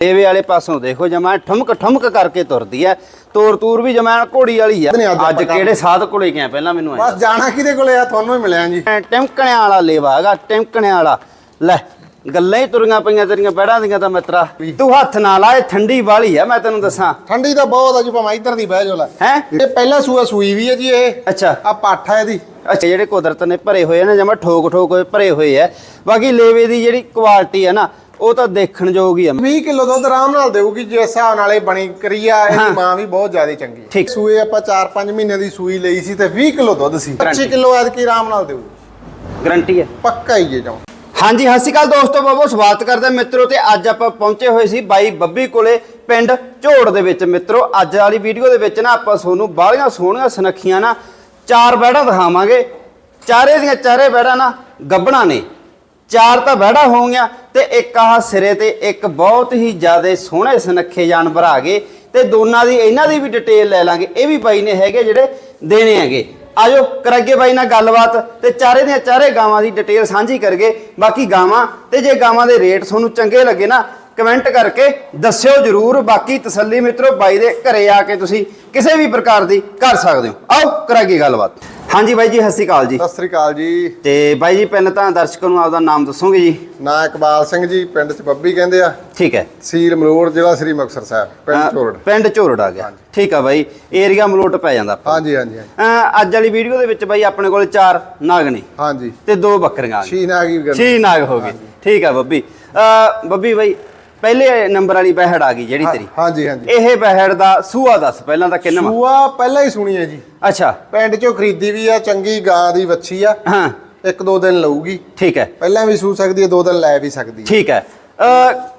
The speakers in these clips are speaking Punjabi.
ਦੇਵੇ ਵਾਲੇ ਪਾਸੋਂ ਦੇਖੋ ਜਮਾ ਠੁਮਕ ਠੁਮਕ ਕਰਕੇ ਤੁਰਦੀ ਐ। ਤੋਰ ਤੂਰ ਵੀ ਜਮਾ ਘੋੜੀ ਵਾਲੀ ਆ ਨਹੀਂ, ਅੱਜ ਕਿਹੜੇ ਸਾਧ ਕੋਲੇ ਗਿਆ ਪਹਿਲਾਂ ਮੈਨੂੰ ਐਂ ਬਸ ਜਾਣਾ ਕਿਹਦੇ ਕੋਲੇ ਆ? ਤੁਹਾਨੂੰ ਹੀ ਮਿਲਿਆ ਜੀ। ਟਿਮਕਣਿਆਂ ਵਾਲਾ ਲੇਵਾ ਹੈਗਾ ਟਿਮਕਣਿਆਂ ਵਾਲਾ। ਲੈ ਗੱਲਾਂ ਹੀ ਤੁਰੀਆਂ ਪਈਆਂ ਤੇਰੀਆਂ ਬੈੜਾਂ ਦੀਆਂ ਤਾਂ ਮਿੱਤਰਾ। ਤੂੰ ਹੱਥ ਨਾ ਲਾਏ ਠੰਡੀ ਵਾਲੀ ਆ ਮੈਂ ਤੈਨੂੰ ਦੱਸਾਂ। ਠੰਡੀ ਤਾਂ ਬਹੁਤ ਆ ਜੀ ਭਾਵੇਂ ਇੱਧਰ ਦੀ ਬਹਿ ਜਾਓ ਲੈ। ਹੈ? ਇਹ ਪਹਿਲਾ ਸੂਆ ਸੂਈ ਵੀ ਹੈ ਜੀ ਇਹ। ਅੱਛਾ। ਆ ਪਾਠਾ ਇਹਦੀ। ਅੱਛਾ ਜਿਹੜੇ ਕੁਦਰਤ ਨੇ ਭਰੇ ਹੋਏ ਨੇ ਜਮਾ ਠੋਕ ਠੋਕ ਭਰੇ ਹੋਏ ਐ ਬਾਕੀ ਲੇਵੇ ਦੀ ਜਿਹੜੀ ਕੁਆਲਿਟੀ ਹੈ ਨਾ ਉਹ ਤਾਂ ਦੇਖਣ ਯੋਗ ਹੀ ਆ। 20 ਕਿਲੋ ਦੁੱਧ ਆਰਾਮ ਨਾਲ ਦੇਊਗੀ ਜਿਸ ਹਿਸਾਬ ਨਾਲ ਇਹ ਬਣੀ ਕਰੀਆ ਇਹਦੀ ਮਾਂ ਵੀ ਬਹੁਤ ਜ਼ਿਆਦਾ ਚੰਗੀ ਹੈ ਠੀਕ। ਸੂਏ ਆਪਾਂ 4-5 ਮਹੀਨੇ ਦੀ ਸੂਈ ਲਈ ਸੀ ਤੇ 20 ਕਿਲੋ ਦੁੱਧ ਸੀ। 25 ਕਿਲੋ ਐਤਕੀ ਆਰਾਮ ਨਾਲ ਦੇਊ। ਗਰੰਟੀ ਹੈ ਪੱਕਾ ਹੀ ਜੇ ਜਾਉ ਹਾਂਜੀ ਸਤਿ ਸ਼੍ਰੀ ਅਕਾਲ ਦੋਸਤੋ ਬਹੁਤ ਸਵਾਗਤ ਕਰਦੇ ਮਿੱਤਰੋ ਤੇ ਅੱਜ ਆਪਾਂ ਪਹੁੰਚੇ ਹੋਏ ਸੀ ਬਾਈ ਬੱਬੀ ਕੋਲੇ ਪਿੰਡ ਝੋੜ ਦੇ ਵਿੱਚ। ਮਿੱਤਰੋ ਅੱਜ ਵਾਲੀ ਵੀਡੀਓ ਦੇ ਵਿੱਚ ਨਾ ਆਪਾਂ ਤੁਹਾਨੂੰ ਬਾਹਲੀਆਂ ਸੋਹਣੀਆਂ ਸੁਨੱਖੀਆਂ ਨਾ ਚਾਰ ਬੈੜਾਂ ਦਿਖਾਵਾਂਗੇ। ਚਾਰੇ ਦੀਆਂ ਚਾਰੇ ਬੈੜਾਂ ਨਾ ਗੱਬਣਾ ਨੇ। ਚਾਰ ਤਾਂ ਬੈੜਾ ਹੋਣਗੀਆਂ ਤੇ ਇੱਕ ਆਹ ਸਿਰੇ ਤੇ ਇੱਕ ਬਹੁਤ ਹੀ ਜ਼ਿਆਦਾ ਸੋਹਣੇ ਸੁਨੱਖੇ ਜਾਨਵਰ ਆ ਗਏ ਤੇ ਦੋਨਾਂ ਦੀ, ਇਹਨਾਂ ਦੀ ਵੀ ਡਿਟੇਲ ਲੈ ਲਾਂਗੇ। ਇਹ ਵੀ ਬਾਈ ਨੇ ਹੈਗੇ ਜਿਹੜੇ ਦੇਣੇ ਹੈਗੇ। ਆਜੋ ਕਰਾਂਗੇ ਬਾਈ ਨਾਲ ਗੱਲਬਾਤ ਤੇ ਚਾਰੇ ਦੀਆਂ ਚਾਰੇ ਗਾਵਾਂ ਦੀ ਡਿਟੇਲ ਸਾਂਝੀ ਕਰਗੇ ਬਾਕੀ ਗਾਵਾਂ ਤੇ ਜੇ ਗਾਵਾਂ ਦੇ ਰੇਟ ਤੁਹਾਨੂੰ ਚੰਗੇ ਲੱਗੇ ਨਾ ਕਮੈਂਟ ਕਰਕੇ ਦੱਸਿਓ ਜਰੂਰ। ਬਾਕੀ ਤਸੱਲੀ ਮਿੱਤਰੋ ਬਾਈ ਦੇ ਘਰੇ ਆ ਕੇ ਤੁਸੀਂ ਕਿਸੇ ਵੀ ਪ੍ਰਕਾਰ ਦੀ ਕਰ ਸਕਦੇ ਹੋ। ਆਓ ਕਰਾਂਗੇ ਗੱਲਬਾਤ? ਹਾਂਜੀ ਬਾਈ ਜੀ ਸਤਿ ਸ਼੍ਰੀ ਅਕਾਲ ਜੀ। ਸਤਿ ਸ੍ਰੀ ਅਕਾਲ ਜੀ। ਤੇ ਬਾਈ ਜੀ ਪਹਿਲਾਂ ਤਾਂ ਦਰਸ਼ਕਾਂ ਨੂੰ ਆਪਦਾ ਨਾਮ ਦੱਸੋਗੇ ਜੀ? ਨਾਂ ਇਕਬਾਲ ਸਿੰਘ ਜੀ ਪਿੰਡ ਚ ਬੱਬੀ ਕਹਿੰਦੇ ਆ। ਠੀਕ ਹੈ। ਸੀਲ ਮਲੋੜ ਜ਼ਿਲ੍ਹਾ ਸ੍ਰੀ ਮੁਕਤਸਰ ਸਾਹਿਬ ਪਿੰਡ ਚੋਰੜ। ਪਿੰਡ ਝੋਰੜ ਆ ਗਿਆ। ਠੀਕ ਆ ਬਾਈ ਏਰੀਆ ਮਲੋਟ ਪੈ ਜਾਂਦਾ ਆਪਾਂ। ਹਾਂਜੀ ਹਾਂਜੀ ਅੱਜ ਵਾਲੀ ਵੀਡੀਓ ਦੇ ਵਿੱਚ ਬਾਈ ਆਪਣੇ ਕੋਲ ਚਾਰ ਨਾਗ ਨੇ। ਹਾਂਜੀ। ਤੇ ਦੋ ਬੱਕਰੀਆਂ ਆ ਗਈਆਂ। ਆ ਗਈ ਗੱਲ ਛੇ ਨਾਗ ਹੋ ਗਏ। ਠੀਕ ਆ ਬੱਬੀ। ਬੱਬੀ ਬਾਈ ਪਹਿਲੇ ਨੰਬਰ ਵਾਲੀ ਬਹਿੜ ਆ ਗਈ ਜਿਹੜੀ ਤੇਰੀ। ਹਾਂਜੀ ਹਾਂਜੀ। ਇਹ ਬਹਿੜ ਦਾ ਸੂਆ ਦੱਸ ਪਹਿਲਾਂ ਤਾਂ ਕਿੰਨਾ? ਸੂਆ ਪਹਿਲਾਂ ਹੀ ਸੁਣੀ ਹੈ ਜੀ। ਅੱਛਾ। ਪਿੰਡ ਚੋਂ ਖਰੀਦੀ ਵੀ ਆ ਚੰਗੀ ਗਾਂ ਦੀ ਵੱਛੀ ਆ। ਹਾਂ। ਇੱਕ ਦੋ ਦਿਨ ਲਊਗੀ। ਠੀਕ ਹੈ। ਪਹਿਲਾਂ ਵੀ ਸੂ ਸਕਦੀ ਹੈ ਦੋ ਦਿਨ ਲੈ ਵੀ ਸਕਦੀ ਹੈ। ਠੀਕ ਹੈ।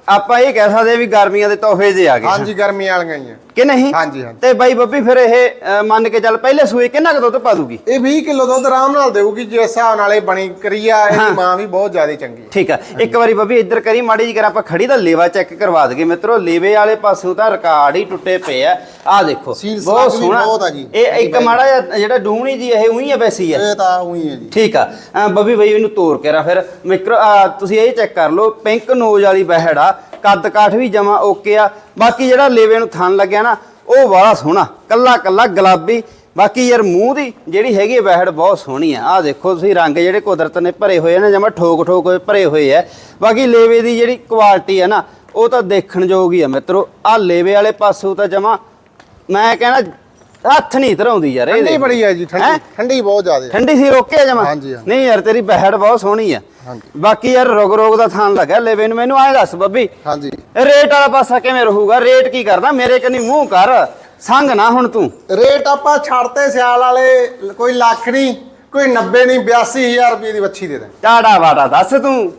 ਆਪਾਂ ਇਹ ਕਹਿ ਸਕਦੇ ਵੀ ਗਰਮੀਆਂ ਦੇ ਤੋਹਫੇ ਜੇ ਆ ਗਏ। ਹਾਂਜੀ ਗਰਮੀ ਵਾਲੀਆਂ ਹੀ ਆ। ਕਿ ਨਹੀਂ? ਹਾਂਜੀ, ਹਾਂਜੀ। ਤੇ ਬਾਈ ਬੱਬੀ ਫਿਰ ਇਹ ਮੰਨ ਕੇ ਚੱਲ ਪਹਿਲੇ ਸੂਏ ਕਿੰਨਾ ਕੁ ਦੁੱਧ ਪਾ ਦੂਗੀ? ਇਹ 20 ਕਿਲੋ ਦੁੱਧ ਆਰਾਮ ਨਾਲ ਦੇਊਗੀ ਜਿਸ ਹਿਸਾਬ ਨਾਲ ਇਹ ਬਣੀ ਕਰੀਆ ਹਾਂ। ਇਹਦੀ ਮਾਂ ਵੀ ਬਹੁਤ ਜ਼ਿਆਦਾ ਚੰਗੀ ਹੈ ਠੀਕ ਆ। ਇੱਕ ਵਾਰੀ ਬੱਬੀ ਇੱਧਰ ਕਰੀ ਮਾੜੀ ਜੀ ਕਰ ਆਪਾਂ ਖੜੀ ਦਾ ਲੇਵਾ ਚੈੱਕ ਕਰਵਾ ਦਗੇ ਮਿੱਤਰੋ। ਲੇਵੇ ਵਾਲੇ ਪਾਸੋਂ ਤਾਂ ਰਿਕਾਰਡ ਹੀ ਟੁੱਟੇ ਪਏ ਆ। ਆ ਦੇਖੋ ਸਲਾਗ ਵੀ ਬਹੁਤ ਆ ਜੀ। ਇਹ ਇੱਕ ਮਾੜਾ ਜਿਹਾ ਜਿਹੜਾ ਡੂਣੀ ਜੀ ਇਹ ਉਹੀ ਆ ਵੈਸੀ ਆ। ਇਹ ਤਾਂ ਉਹੀ ਹੈ ਜੀ। ਠੀਕ ਆ। ਬੱਬੀ ਬਈ ਇਹਨੂੰ ਤੋੜ ਕੇ ਰਾ ਫਿਰ। ਮਿਕਰੋ ਤੁਸੀਂ ਇਹ ਚੈੱਕ ਕਰ ਲਓ ਪਿੰਕ ਨੋਜ਼ ਵਾਲੀ ਬਹਿੜ ਆ। ਕੱਦ ਕਾਠ ਵੀ ਜਮਾ ਓਕੇ ਆ। ਬਾਕੀ ਜਿਹੜਾ ਲੇਵੇ ਨੂੰ ਥਣ ਲੱਗਿਆ ਨਾ ਉਹ ਬੜਾ ਸੋਹਣਾ। ਕੱਲਾ ਕੱਲਾ ਗੁਲਾਬੀ। ਬਾਕੀ ਯਾਰ ਮੂੰਹ ਦੀ ਜਿਹੜੀ ਹੈਗੀ ਆ ਬਹਿੜ ਬਹੁਤ ਸੋਹਣੀ ਆ। ਆ ਦੇਖੋ ਤੁਸੀਂ ਰੰਗ ਜਿਹੜੇ ਕੁਦਰਤ ਨੇ ਭਰੇ ਹੋਏ ਨੇ ਜਮਾ ਠੋਕ ਠੋਕ ਹੋਏ ਭਰੇ ਹੋਏ ਆ। ਬਾਕੀ ਲੇਵੇ ਦੀ ਜਿਹੜੀ ਕੁਆਲਿਟੀ ਆ ਨਾ ਉਹ ਤਾਂ ਦੇਖਣ ਯੋਗ ਹੀ ਆ ਮਿੱਤਰੋ। ਆ ਲੇਵੇ ਵਾਲੇ ਪਾਸੋਂ ਤਾਂ ਜਮਾ ਮੈਂ ਕਹਿੰਦਾ ਹੱਥ ਨਹੀਂ ਧਰਾਉਂਦੀ ਯਾਰ ਇਹ ਠੰਡੀ। ਬੜੀ ਹੈ ਜੀ? ਠੰਡੀ। ਠੰਡੀ ਬਹੁਤ ਜ਼ਿਆਦਾ। ਠੰਡੀ ਸੀ ਰੋਕੇ ਜਮਾ। ਨਹੀਂ ਯਾਰ ਤੇਰੀ ਬਹਿੜ ਬਹੁਤ ਸੋਹਣੀ ਆ। ਹਾਂਜੀ। ਬਾਕੀ ਯਾਰ ਰੋਗ ਰੋਗ ਦਾ ਥਾਨ ਲੱਗਾ ਲੇਵੇ ਨੂੰ। ਮੈਨੂੰ ਐਂ ਦੱਸ ਬੱਬੀ ਹਾਂਜੀ। ਰੇਟ ਵਾਲਾ ਪਾਸਾ ਕਿਵੇਂ ਰਹੂਗਾ? ਰੇਟ ਕੀ ਕਰਦਾ? ਮੇਰੇ ਕੰਨੀ ਮੂੰਹ ਕਰ ਸੰਗ ਨਾ ਹੁਣ ਤੂੰ। ਰੇਟ ਆਪਾਂ ਛੱਡਤੇ ਸਿਆਲ ਵਾਲੇ ਕੋਈ ਲੱਖ ਨਹੀਂ ਕੋਈ 90 ਨਹੀਂ 82000 ਰੁਪਏ ਦੀ ਵੱਛੀ ਦੇ ਦੇ। ਟਾੜਾ ਵਾੜਾ ਦੱਸ ਤੂੰ।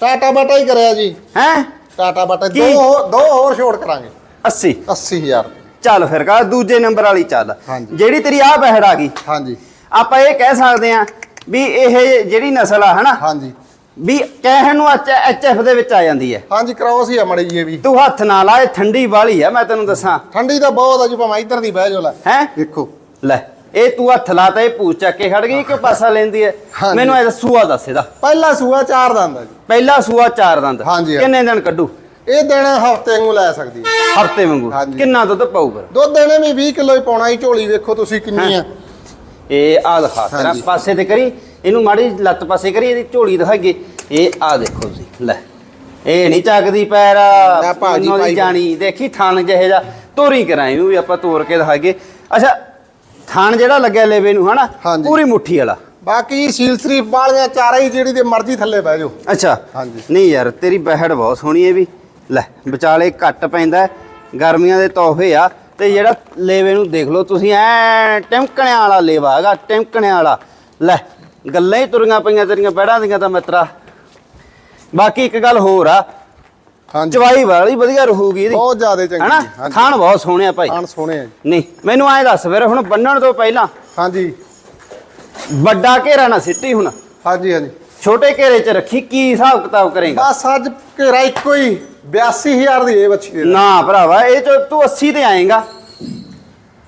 ਟਾਟਾ ਬਾਟਾ ਹੀ ਕਰਿਆ ਜੀ। ਹੈ? ਟਾਟਾ ਬਾਟਾ? ਦੋ ਹੋਰ- ਦੋ ਹੋਰ ਛੋੜ ਕਰਾਂਗੇ। 80 80000 ਚੱਲ ਫਿਰ ਕਾ ਦੂਜੇ ਨੰਬਰ ਵਾਲੀ ਚੱਲ। ਜਿਹੜੀ ਤੇਰੀ ਆ ਬਹਿੜ ਆ ਗਈ। ਹਾਂਜੀ। ਆਪਾਂ ਇਹ ਕਹਿ ਸਕਦੇ ਆ ਵੀ ਇਹ ਜਿਹੜੀ ਨਸਲ ਆ ਹਨਾ? ਹਾਂਜੀ। ਵੀ ਕਹਿਣ ਨੂੰ ਐਚਐਫ ਦੇ ਵਿੱਚ ਆ ਜਾਂਦੀ ਹੈ। ਹਾਂਜੀ ਕ੍ਰੋਸ ਹੀ ਆ ਮੜੀ ਜੀ ਵੀ। ਤੂੰ ਹੱਥ ਨਾ ਲਾਏ ਠੰਡੀ ਵਾਲੀ ਆ ਮੈਂ ਤੈਨੂੰ ਦੱਸਾਂ। ਠੰਡੀ ਤਾਂ ਬਹੁਤ ਆ ਜੀ ਭਾਵੇਂ ਇੱਧਰ ਦੀ ਬਹਿ ਲੈ। ਹੈ? ਦੇਖੋ ਲੈ ਇਹ ਤੂੰ ਹੱਥ ਲਾਤਾ ਇਹ ਪੂਛ ਚੱਕ ਕੇ ਖੜ ਗਈ ਕਿ ਪਾਸਾ ਲੈਂਦੀ ਹੈ। ਮੈਨੂੰ ਇਹ ਸੂਆ ਦੱਸ ਇਹਦਾ। ਪਹਿਲਾ ਸੂਆ ਚਾਰ ਦੰਦ ਆ ਜੀ। ਪਹਿਲਾ ਸੂਆ ਚਾਰ ਦੰਦ। ਕਿੰਨੇ ਦਿਨ ਕੱਢੂ? ਇਹ ਦਿਨ ਹਫ਼ਤੇ ਨੂੰ ਲੈ ਸਕਦੀ ਹੈ। ਹਫ਼ਤੇ ਵਾਂਗੂ। ਕਿੰਨਾ ਦੁੱਧ ਪਾਊ ਫਿਰ? ਦੁੱਧ ਦੇਣੇ ਵੀ 20 ਕਿਲੋ ਹੀ ਪਾਉਣਾ ਹੀ ਝੋਲੀ ਵੇਖੋ ਤੁਸੀਂ ਕਿੰਨੀ ਆ। ਇਹ ਆ ਦਿਖਾ ਤੇਰਾ। ਪਾਸੇ ਤੇ ਕਰੀ ਇਹਨੂੰ ਮਾੜੀ ਲੱਤ ਪਾਸੇ ਕਰੀ ਇਹਦੀ ਝੋਲੀ ਦਿਖਾਈਏ। ਇਹ ਆ ਦੇਖੋ ਤੁਸੀਂ ਲੈ। ਇਹ ਨਹੀਂ ਚੱਕਦੀ ਪੈਰ ਭਾਜੀ ਭਾਈ। ਜਾਣੀ। ਦੇਖੀ ਥਣ ਜਿਹੇ ਜਾ ਤੋਰੀ ਕਰਾਂ ਇਹਨੂੰ ਵੀ ਆਪਾਂ ਤੋਰ ਕੇ ਦਿਖਾਈਏ। ਅੱਛਾ ਥਣ ਜਿਹੜਾ ਲੱਗਿਆ ਲੇਵੇ ਨੂੰ ਹਨਾ। ਪੂਰੀ ਮੁੱਠੀ ਵਾਲਾ। ਬਾਕੀ ਸੀਲ ਸ਼ਰੀਫ ਵਾਲੀਆਂ ਚਾਰਾਂ ਹੀ ਜਿਹੜੀ ਦੇ ਮਰਜ਼ੀ ਥੱਲੇ ਬਹਿ ਜਾਓ। ਅੱਛਾ। ਹਾਂਜੀ। ਨਹੀਂ ਯਾਰ ਤੇਰੀ ਬਹਿੜ ਬਹੁਤ ਸੋਹਣੀ ਹੈ ਵੀ। ਲੈ ਵਿਚਾਲੇ ਘੱਟ ਪੈਂਦਾ ਗਰਮੀਆਂ ਦੇ ਤੋਹਫੇ ਆ। ਤੇ ਜਿਹੜਾ ਲੇਵੇ ਨੂੰ ਦੇਖ ਲਓ ਤੁਸੀਂ ਐ ਟਿਮਕਣਿਆਂ ਵਾਲਾ ਲੇਵਾ ਹੈਗਾ ਟਿਮਕਣਿਆਂ ਵਾਲਾ। ਲੈ ਗੱਲਾਂ ਹੀ ਤੁਰੀਆਂ ਪਈਆਂ ਤੇਰੀਆਂ ਬਹਿੜਾਂ ਦੀਆਂ ਤਾਂ ਮਿੱਤਰਾ। ਬਾਕੀ ਇੱਕ ਗੱਲ ਹੋਰ ਆ ਹਾਂਜੀ। ਚਵਾਈ ਵਾਲੀ ਵਧੀਆ ਰਹੂਗੀ ਇਹਦੀ। ਬਹੁਤ ਜ਼ਿਆਦਾ ਚੰਗੀ ਹਨਾ? ਖਾਣ ਬਹੁਤ ਸੋਹਣੇ ਆ ਭਾਈ। ਖਾਣ ਸੋਹਣੇ ਆ ਜੀ। ਨਹੀਂ ਮੈਨੂੰ ਐਂ ਦੱਸ ਫਿਰ ਹੁਣ ਬੰਨਣ ਤੋਂ ਪਹਿਲਾਂ ਹਾਂਜੀ। ਵੱਡਾ ਘੇਰਾ ਨਾ ਸਿੱਟੀ ਹੁਣ। ਹਾਂਜੀ ਹਾਂਜੀ। ਛੋਟੇ ਘੇਰੇ 'ਚ ਰੱਖੀ ਕੀ ਹਿਸਾਬ ਕਿਤਾਬ ਕਰੇਗਾ? ਬਸ ਅੱਜ ਘੇਰਾ ਇੱਕੋ ਹੀ। 82000 ਦੀ ਇਹ ਬੱਚੀ ਦੇ। ਨਾ ਭਰਾਵਾ ਇਹ ਚ ਤੂੰ 80 ਤੇ ਆਏਗਾ।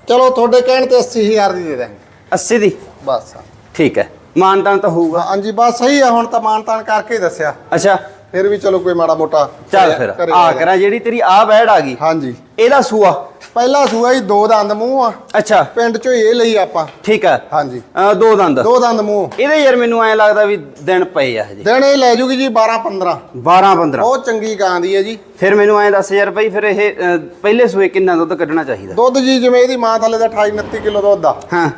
ਚਲੋ ਤੁਹਾਡੇ ਕਹਿਣ ਤੇ 80000 ਦੀ ਦੇ ਦਾਂਗੇ 80 ਦੀ? ਬਸ। ਠੀਕ ਹੈ। ਮਾਨਤਾਨ ਤਾਂ ਹੋਊਗਾ। ਹਾਂਜੀ ਬਸ ਸਹੀ ਆ ਹੁਣ ਤਾਂ ਮਾਨ ਤਾਨ ਕਰਕੇ ਹੀ ਦੱਸਿਆ। ਅੱਛਾ। ਫਿਰ ਵੀ ਚਲੋ ਕੋਈ ਮਾੜਾ ਮੋਟਾ ਚੱਲ ਫਿਰ ਆ ਲੈ। ਕਰਾਂ ਜਿਹੜੀ ਤੇਰੀ ਆ ਬੈੜ ਆ ਗਈ। ਹਾਂਜੀ। ਇਹਦਾ ਸੂਆ। ਪਹਿਲਾ ਸੂਆ ਜੀ ਦੋ ਦੰਦ ਮੂੰਹ ਆ। ਅੱਛਾ। ਪਿੰਡ ਚੋਂ ਇਹ ਲਈ ਆਪਾਂ। ਠੀਕ ਆ। ਹਾਂਜੀ। ਅਹ ਦੋ ਦੰਦ। ਦੋ ਦੰਦ ਮੂੰਹ। ਇਹਦੇ ਯਾਰ ਮੈਨੂੰ ਐ ਲੱਗਦਾ ਵੀ ਦਿਨ ਪਏ ਆ ਹਜੇ। ਦਿਨ ਇਹ ਲੈ ਜੂਗੀ ਜੀ 12 15 12 15 ਬਹੁਤ ਚੰਗੀ ਗਾਂ ਦੀ ਹੈ ਜੀ। ਫਿਰ ਮੈਨੂੰ ਐ ਦੱਸ ਯਾਰ ਬਈ ਫਿਰ ਇਹ ਅਹ, ਪਹਿਲੇ ਸੂਏ ਕਿੰਨਾ ਦੁੱਧ ਕੱਢਣਾ ਚਾਹੀਦਾ? ਦੁੱਧ ਜੀ ਜਿਵੇਂ ਇਹਦੀ ਮਾਂ ਥੱਲੇ ਦਾ 28 29 ਕਿਲੋ ਦੁੱਧ ਆ। ਹਾਂ।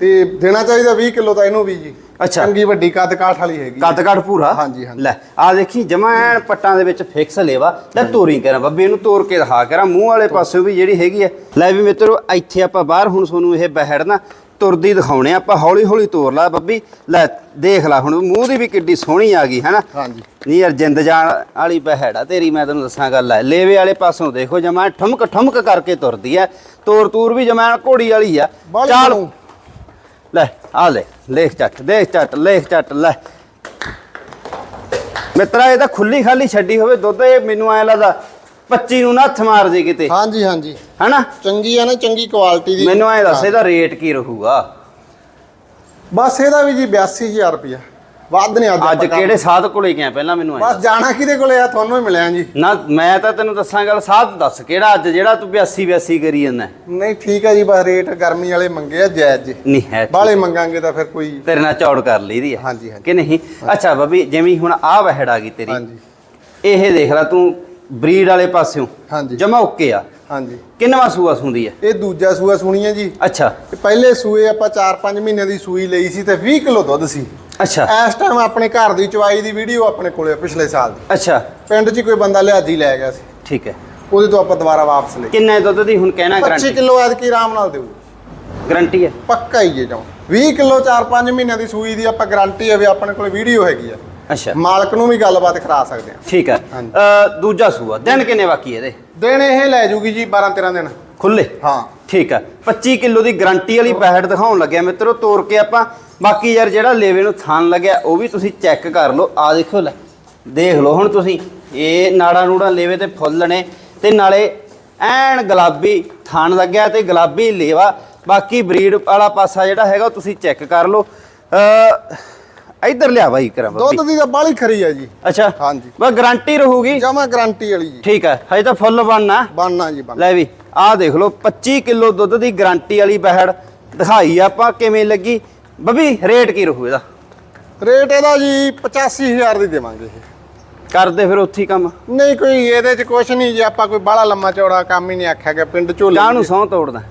ਤੇ ਦੇਣਾ ਚਾਹੀਦਾ 20 ਕਿਲੋ ਤਾਂ ਇਹਨੂੰ ਵੀ ਜੀ। ਅੱਛਾ। ਚੰਗੀ ਵੱਡੀ ਕੱਦ ਕਾਠ ਵਾਲੀ ਹੈਗੀ ਕੱਦ ਕੱਟ ਪੂਰਾ? ਹਾਂਜੀ, ਹਾਂਜੀ। ਲੈ ਆ ਦੇਖੀ ਜਮਾ ਐਨ ਪੱਟਾਂ ਦੇ ਵਿੱਚ ਫਿਕਸ ਲੇਵਾ। ਲੈ ਤੋਰੀ ਕਰਾਂ ਬੱਬੇ ਇਹਨੂੰ ਤੋੜ ਕੇ ਦਿਖਾ ਕਰਾਂ। ਮੂੰਹ ਵਾਲੇ ਪਾਸੇ ਵੀ ਜਿਹੜੀ ਹੈਗੀ ਆ। ਲੈ ਵੀ ਮਿੱਤਰੋ ਇੱਥੇ ਆਪਾਂ ਬਾਹਰ ਹੁਣ ਤੁਹਾਨੂੰ ਇਹ ਬਹਿੜ ਨਾ ਤੁਰਦੀ ਦਿਖਾਉਣੇ। ਆਪਾਂ ਹੌਲੀ ਹੌਲੀ ਤੋਰ ਲਾ ਬੱਬੀ। ਲੈ ਦੇਖ ਲੈ ਹੁਣ ਮੂੰਹ ਦੀ ਵੀ ਕਿੱਡੀ ਸੋਹਣੀ ਆ ਗਈ ਹੈਨਾ? ਹਾਂਜੀ। ਨਹੀਂ ਯਾਰ ਜਿੰਦ ਜਾਣ ਵਾਲੀ ਬਹਿੜ ਤੇਰੀ ਮੈਂ ਤੈਨੂੰ ਦੱਸਾਂ ਗੱਲ ਆ। ਲੇਵੇ ਵਾਲੇ ਪਾਸੋਂ ਦੇਖੋ ਜਮਾ ਠੁਮਕ ਠੁਮਕ ਕਰਕੇ ਤੁਰਦੀ ਆ। ਤੋਰ ਤੂਰ ਵੀ ਜਮਾ ਘੋੜੀ ਵਾਲੀ ਆ। ਚਾਲ। ਲੈ ਆ ਲੈ ਲੇਖ ਚੱਟ ਦੇਖ ਚੱਟ ਲੇਖ ਚੱਟ ਲੈ। ਮਿੱਤਰਾ ਇਹ ਤਾਂ ਖੁੱਲੀ ਖਾਲੀ ਛੱਡੀ ਹੋਵੇ ਦੁੱਧ ਇਹ ਮੈਨੂੰ ਐ ਲੱਗਦਾ 25 ਨੂੰ ਨਾ ਹੱਥ ਮਾਰ ਜੇ ਕਿਤੇ। ਹਾਂਜੀ ਹਾਂਜੀ। ਹਨਾ? ਚੰਗੀ ਆ ਨਾ ਚੰਗੀ ਕੁਆਲਿਟੀ ਦੀ। ਮੈਨੂੰ ਐ ਦੱਸ ਇਹਦਾ ਰੇਟ ਕੀ ਰਹੂਗਾ? ਬਸ ਇਹਦਾ ਵੀ ਜੀ 82000 ਰੁਪਇਆ। ਵੱਧ ਨਹੀਂ ਅੱਜ ਕਿਹੜੇ ਸਾਧ ਕੋਲੇ ਗਿਆ ਪਹਿਲਾਂ ਮੈਨੂੰ ਬਸ ਜਾਣਾ ਕਿਹਦੇ ਕੋਲੇ ਆ ਤੁਹਾਨੂੰ ਹੀ ਮਿਲਿਆ ਜੀ। ਨਾ ਮੈਂ ਤਾਂ ਤੈਨੂੰ ਦੱਸਾਂ ਗੱਲ ਸਾਧ ਦੱਸ ਕਿਹੜਾ ਅੱਜ ਜਿਹੜਾ ਤੂੰ 82 82 ਕਰੀ ਜਾਂਦਾ। ਨਹੀਂ ਠੀਕ ਹੈ ਜੀ ਬਸ ਰੇਟ ਗਰਮੀ ਵਾਲੇ ਮੰਗੇ ਆ ਜਾਇਜ਼। ਜੀ ਨਹੀਂ ਹੈ ਬਾਲੇ ਮੰਗਾਂਗੇ ਤਾਂ ਫਿਰ ਕੋਈ ਤੇਰੇ ਨਾਲ ਚੌੜ ਕਰ ਲਈਦੀ ਹੈ ਹਾਂਜੀ, ਹਾਂਜੀ। ਕਿ ਨਹੀਂ? ਅੱਛਾ ਬੱਬੀ ਜਿਵੇਂ ਹੁਣ ਆ ਵਹਿੜ ਆ ਗਈ ਤੇਰੀ। ਹਾਂਜੀ। ਇਹ ਦੇਖ ਲੈ ਤੂੰ ਬਰੀਡ ਵਾਲੇ ਪਾਸਿਓਂ ਹਾਂਜੀ। ਜਮਾ ਓਕੇ ਆ। ਹਾਂਜੀ। ਕਿੰਨਵਾ ਸੂਆ ਸੁੰਦੀ ਹੈ ਇਹ ਦੂਜਾ ਸੂਆ ਸੁਣੀ ਹੈ ਜੀ। ਅੱਛਾ। ਪਹਿਲੇ ਸੂਏ ਆਪਾਂ 4-5 ਮਹੀਨਿਆਂ ਦੀ ਸੂਈ ਲਈ ਸੀ ਤੇ 20 ਕਿਲੋ ਦੁੱਧ ਸੀ। ਅੱਛਾ। ਇਸ ਟਾਈਮ ਆਪਣੇ ਘਰ ਦੀ ਚਵਾਈ ਦੀ ਵੀਡੀਓ ਆਪਣੇ ਕੋਲੇ ਆ ਪਿਛਲੇ ਸਾਲ ਦੀ। ਅੱਛਾ। ਪਿੰਡ 'ਚ ਹੀ ਕੋਈ ਬੰਦਾ ਲਿਆਜੀ ਲੈ ਗਿਆ ਸੀ। ਠੀਕ ਹੈ। ਉਹਦੇ ਤੋਂ ਆਪਾਂ ਦੁਬਾਰਾ ਵਾਪਸ ਲਈ। ਕਿੰਨੇ ਦੁੱਧ ਦੀ ਹੁਣ ਕਹਿਣਾ 25 ਗਾਰੰਟੀ ਕਿਲੋ ਐਤਕੀ ਆਰਾਮ ਨਾਲ ਦਿਓ ਗਾਰੰਟੀ ਹੈ। ਪੱਕਾ ਹੀ ਜੇ ਜਾਉ 20 ਕਿਲੋ 4-5 ਮਹੀਨਿਆਂ ਦੀ ਸੂਈ ਦੀ ਆਪਾਂ ਗਾਰੰਟੀ ਹੈ ਵੀ ਆਪਣੇ ਕੋਲੇ ਵੀਡੀਓ ਹੈਗੀ ਆ। ਅੱਛਾ। ਮਾਲਕ ਨੂੰ ਵੀ ਗੱਲਬਾਤ ਕਰਾ ਸਕਦੇ ਆ ਠੀਕ ਹੈ। ਦੂਜਾ ਸੂਆ ਦਿਨ ਕਿੰਨੇ ਬਾਕੀ ਇਹਦੇ? ਦਿਨ ਇਹ ਲੈ ਜੂਗੀ ਜੀ 12-13 ਦਿਨ। ਖੁੱਲੇ ਹਾਂ। ਠੀਕ ਹੈ। 25 ਕਿਲੋ ਦੀ ਗਾਰੰਟੀ ਵਾਲੀ ਪੈਕਟ ਦਿਖਾਉਣ ਲੱਗਿਆ ਮਿੱਤਰੋ ਤੋੜ ਕੇ ਆਪਾਂ ਬਾਕੀ ਯਾਰ ਜਿਹੜਾ ਲੇਵੇ ਨੂੰ ਥਾਨ ਲੱਗਿਆ ਉਹ ਵੀ ਤੁਸੀਂ ਚੈੱਕ ਕਰ ਲਓ। ਆ ਦੇਖੋ ਲੈ ਦੇਖ ਲਓ ਹੁਣ ਤੁਸੀਂ। ਇਹ ਨਾੜਾ ਨੂੜਾ ਲੇਵੇ ਤੇ ਫੁੱਲ ਨੇ ਤੇ ਨਾਲੇ ਐਨ ਗੁਲਾਬੀ ਥਾਨ ਲੱਗਿਆ ਤੇ ਗੁਲਾਬੀ ਲੇਵਾ। ਬਾਕੀ ਬਰੀਡ ਵਾਲਾ ਪਾਸਾ ਜਿਹੜਾ ਹੈਗਾ ਉਹ ਤੁਸੀਂ ਚੈੱਕ ਕਰ ਲਓ। ਅ ਇੱਧਰ ਲਿਆ ਬਾਈ ਕਰਾਂ ਦੁੱਧ ਦੀ ਤਾਂ ਬਾਲੀ ਖਰੀ ਆ ਜੀ। ਅੱਛਾ। ਹਾਂਜੀ। ਬਸ ਗਾਰੰਟੀ ਰਹੂਗੀ? ਜਮਾ ਗਾਰੰਟੀ ਵਾਲੀ ਜੀ। ਠੀਕ ਹੈ ਹਜੇ ਤਾਂ ਫੁੱਲ ਬਣਨਾ। ਬਣਨਾ ਜੀ ਬਣਨਾ। ਲੈ ਵੀ ਆਹ ਦੇਖ ਲਓ 25 ਕਿਲੋ ਦੁੱਧ ਦੀ ਗਾਰੰਟੀ ਵਾਲੀ ਬਹਿੜ। ਦਿਖਾਈ ਆਪਾਂ ਕਿਵੇਂ ਲੱਗੀ। ਬੱਬੀ ਰੇਟ ਕੀ ਰਹੂ ਇਹਦਾ? ਰੇਟ ਇਹਦਾ ਜੀ 85000 ਦੀ ਦੇਵਾਂਗੇ ਇਹ। ਕਰਦੇ ਫਿਰ ਉੱਥੇ ਹੀ ਕੰਮ? ਨਹੀਂ ਕੋਈ ਇਹਦੇ 'ਚ ਕੁਛ ਨਹੀਂ ਜੀ ਆਪਾਂ ਕੋਈ ਬਾਹਲਾ ਲੰਮਾ ਚੌੜਾ ਕੰਮ ਹੀ ਨਹੀਂ ਆਖਿਆ ਗਿਆ ਪਿੰਡ ਚੋਂ ਚਾਹ ਨੂੰ ਸੌਂ ਤੋੜਦਾ।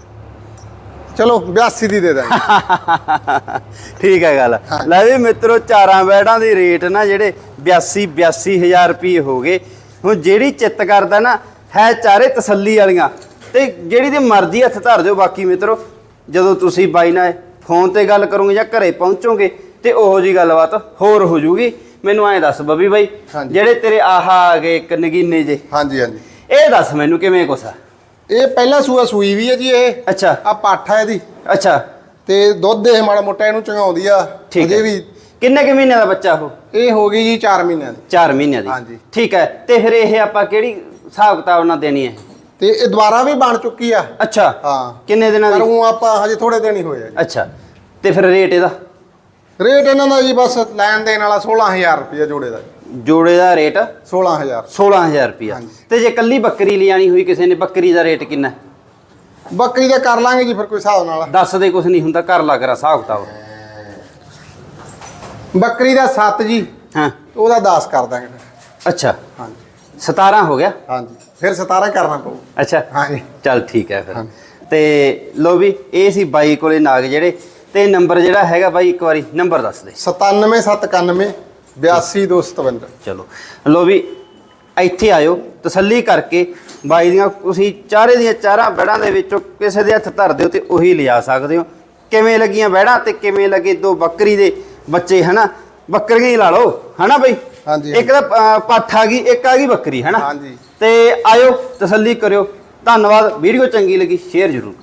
ਚਲੋ 82 ਦੀ ਦੇ ਦਾਂਗੇ। ਠੀਕ ਹੈ ਗੱਲ। ਲੈ ਵੀ ਮਿੱਤਰੋ ਚਾਰਾਂ ਬੈੜਾਂ ਦੀ ਰੇਟ ਨਾ ਜਿਹੜੇ 82 82000 ਰੁਪਏ ਹੋ ਗਏ ਹੁਣ ਜਿਹੜੀ ਚਿੱਤ ਕਰਦਾ ਨਾ ਹੈ ਚਾਰੇ ਤਸੱਲੀ ਵਾਲੀਆਂ। ਤੇ ਜਿਹੜੀ ਦੀ ਮਰਜ਼ੀ ਹੱਥ ਧਰ ਦਿਓ ਬਾਕੀ ਮਿੱਤਰੋ ਜਦੋਂ ਤੁਸੀਂ ਬਾਈ ਨਾਲ ਫੋਨ ਤੇ ਗੱਲ ਕਰੋਗੇ ਜਾਂ ਘਰੇ ਪਹੁੰਚੋਗੇ ਤੇ ਉਹੋ ਜੀ ਗੱਲਬਾਤ ਹੋਰ ਹੋ ਜੂਗੀ। ਮੈਨੂੰ ਐਂ ਦੱਸ ਬੱਬੀ ਬਾਈ ਹਾਂਜੀ। ਜਿਹੜੇ ਤੇਰੇ ਆਹਾ ਆ ਗਏ ਇੱਕ ਨਗੀਨੇ ਜੇ ਹਾਂਜੀ ਹਾਂਜੀ। ਇਹ ਦੱਸ ਮੈਨੂੰ ਕਿਵੇਂ ਕੁਛ ਆ? ਇਹ ਪਹਿਲਾ ਸੂਆ ਸੂਈ ਵੀ ਹੈ ਜੀ ਇਹ। ਅੱਛਾ। ਆ ਪਾਠਾ ਇਹਦੀ। ਅੱਛਾ। ਤੇ ਦੁੱਧ ਇਹ ਮਾੜਾ ਮੋਟਾ ਇਹਨੂੰ ਚੰਗਾਉਂਦੀ ਆ। ਠੀਕ ਹੈ। ਵੀ। ਕਿੰਨੇ ਕੁ ਮਹੀਨਿਆਂ ਦਾ ਬੱਚਾ ਉਹ? ਇਹ ਹੋ ਗਈ ਜੀ 4 ਮਹੀਨਿਆਂ ਦੀ। 4 ਮਹੀਨਿਆਂ ਦੀ। ਹਾਂਜੀ। ਠੀਕ ਹੈ। ਤੇ ਫਿਰ ਇਹ ਆਪਾਂ ਕਿਹੜੀ ਹਿਸਾਬ ਕਿਤਾਬ ਨਾਲ ਦੇਣੀ ਹੈ? ਤੇ ਇਹ ਦੁਬਾਰਾ ਵੀ ਬਣ ਚੁੱਕੀ ਆ। ਅੱਛਾ। ਹਾਂ। ਕਿੰਨੇ ਦਿਨਾਂ ਪਰ ਦੀ ਉਹ ਆਪਾਂ ਹਜੇ ਥੋੜੇ ਦਿਨ ਹੀ ਹੋਏ ਆ ਜੀ। ਅੱਛਾ। ਤੇ ਫਿਰ ਰੇਟ ਇਹਦਾ? ਰੇਟ ਇਹਨਾਂ ਦਾ ਜੀ ਬਸ ਲੈਣ ਦੇਣ ਵਾਲਾ 16000 ਰੁਪਏ ਜੋੜੇ ਦਾ। ਜੋੜੇ ਦਾ ਰੇਟ? 16000 16000 ਰੁਪਿਆ। ਤੇ ਜੇ ਕੱਲੀ ਬੱਕਰੀ ਲਿਆਣੀ ਹੋਈ ਕਿਸੇ ਨੇ ਬੱਕਰੀ ਦਾ ਰੇਟ ਕਿੰਨਾ? ਬੱਕਰੀ ਦਾ ਕਰ ਲਾਂਗੇ ਜੀ ਫਿਰ ਕੋਈ ਹਿਸਾਬ ਨਾਲ। ਦੱਸ ਦੇ ਕੁਛ ਨਹੀਂ ਹੁੰਦਾ ਕਰ ਲਾ ਕਰਾ ਹਿਸਾਬ ਕਿਤਾਬ। ਬੱਕਰੀ ਦਾ 7 ਜੀ। ਹਾਂ। ਉਹਦਾ 10 ਕਰ ਦਾਂਗੇ। ਫਿਰ ਅੱਛਾ। ਹਾਂਜੀ। 17 ਹੋ ਗਿਆ? ਹਾਂਜੀ ਫਿਰ 17 ਕਰਨਾ ਪਊ। ਅੱਛਾ ਹਾਂਜੀ। ਚੱਲ ਠੀਕ ਹੈ ਫਿਰ। ਤੇ ਲੋ ਵੀ ਇਹ ਸੀ ਬਾਈ ਕੋਲੇ ਨਾਗ ਜਿਹੜੇ ਤੇ ਨੰਬਰ ਜਿਹੜਾ ਹੈਗਾ ਬਾਈ ਇੱਕ ਵਾਰੀ ਨੰਬਰ ਦੱਸ ਦੇ। 97791 82257 ਚਲੋ ਲੋ ਵੀ ਇੱਥੇ ਆਇਓ ਤਸੱਲੀ ਕਰਕੇ ਬਾਈ ਦੀਆਂ ਤੁਸੀਂ ਚਾਰੇ ਦੀਆਂ ਚਾਰਾਂ ਬੈੜਾਂ ਦੇ ਵਿੱਚੋਂ ਕਿਸੇ ਦੇ ਹੱਥ ਧਰ ਦਿਓ ਤੇ ਉਹੀ ਲਿਆ ਸਕਦੇ ਹੋ। ਕਿਵੇਂ ਲੱਗੀਆਂ ਬੈੜਾਂ ਤੇ ਕਿਵੇਂ ਲੱਗੇ ਦੋ ਬੱਕਰੀ ਦੇ ਬੱਚੇ ਹਨਾ? ਬੱਕਰੀਆਂ ਹੀ ਲਾ ਲਓ ਹਨਾ ਬਈ? ਹਾਂਜੀ। ਇੱਕ ਤਾਂ ਪੱਠ ਆ ਗਈ ਇੱਕ ਆ ਗਈ ਬੱਕਰੀ ਹਨਾ ਹਾਂਜੀ। ਤੇ ਆਇਓ ਤਸੱਲੀ ਕਰਿਓ ਧੰਨਵਾਦ ਵੀਡੀਓ ਚੰਗੀ ਲੱਗੀ ਸ਼ੇਅਰ ਜ਼ਰੂਰ